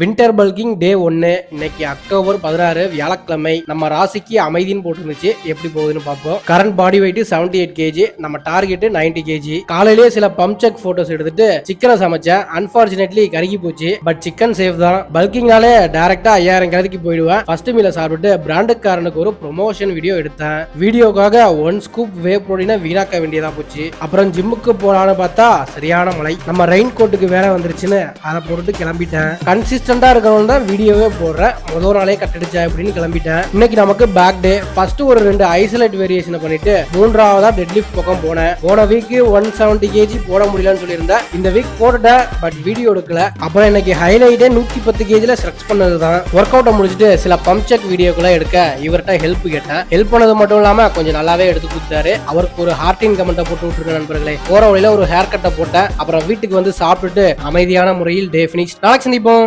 Winter bulking டே ஒன்று இன்னைக்கு October பதினாறு வியாழக்கிழமை நம்ம ராசிக்கு அமைதின்னு போட்டுருந்துச்சு. எப்படி போகுதுன்னு பார்ப்போம். Current body weight 78 eight KG நம்ம டார்கெட் 90 கேஜி காலையிலேயே சில பம்ப் செக் போட்டோஸ் எடுத்துட்டு சிக்கனை சமைச்சேன். அன்பார்ச்சுனேட்லி கருகி போச்சு. பட் சிக்கன் சேஃப் தான். பல்கிங்னாலே டைரக்டா ஐயாயிரம் கருதிக்கு போயிடுவேன். ஃபர்ஸ்ட் மீல சாப்பிட்டுட்டு பிராண்டுக்காரனுக்கு ஒரு ப்ரொமோஷன் வீடியோ எடுத்தேன். வீடியோக்காக ஒன் ஸ்கூப் வே ப்ரோட்டீனை வீணாக்க வேண்டியதா போச்சு. அப்புறம் ஜிம்முக்கு போலான்னு பார்த்தா சரியான மழை. நம்ம ரெயின் கோட்டுக்கு வேலை வந்துருச்சுன்னு அதை போட்டுட்டு கிளம்பிட்டேன். கன்சிஸ்ட் கன்சிஸ்டண்டா இருக்கணும் தான் வீடியோவே போடுறேன். முதல் நாளே கட்டடிச்சா அப்படின்னு கிளம்பிட்டேன். இன்னைக்கு நமக்கு பேக் டே ஃபர்ஸ்ட் ஒரு ரெண்டு ஐசோலேட் வேரியேஷனை பண்ணிட்டு மூன்றாவதா டெட் லிஃப்ட் பக்கம் போனேன். போன வீக் ஒன் செவன்டி கேஜி போட முடியலன்னு சொல்லியிருந்தேன். இந்த வீக் போட்டுட்டேன் பட் வீடியோ எடுக்கல. அப்புறம் இன்னைக்கு ஹைலைட்டே நூத்தி பத்து கேஜில ஸ்ட்ரெச் பண்ணது தான் ஒர்க் அவுட்டை முடிச்சுட்டு சில பம்ப் செக் வீடியோக்குள்ள எடுக்க இவர்கிட்ட ஹெல்ப் கேட்டேன். ஹெல்ப் பண்ணது மட்டும் இல்லாம கொஞ்சம் நல்லாவே எடுத்து கொடுத்தாரு. அவருக்கு ஒரு ஹார்டின் கமெண்ட்டை போட்டு விட்டுருக்க நண்பர்களே. போற வழியில ஒரு ஹேர் கட்டை போட்டேன். அப்புறம் வீட்டுக்கு வந்து சாப்பிட்டுட்டு அமைதியான முறையில் டே ஃபினிஷ் நாளைக்கு சந்திப்போம்.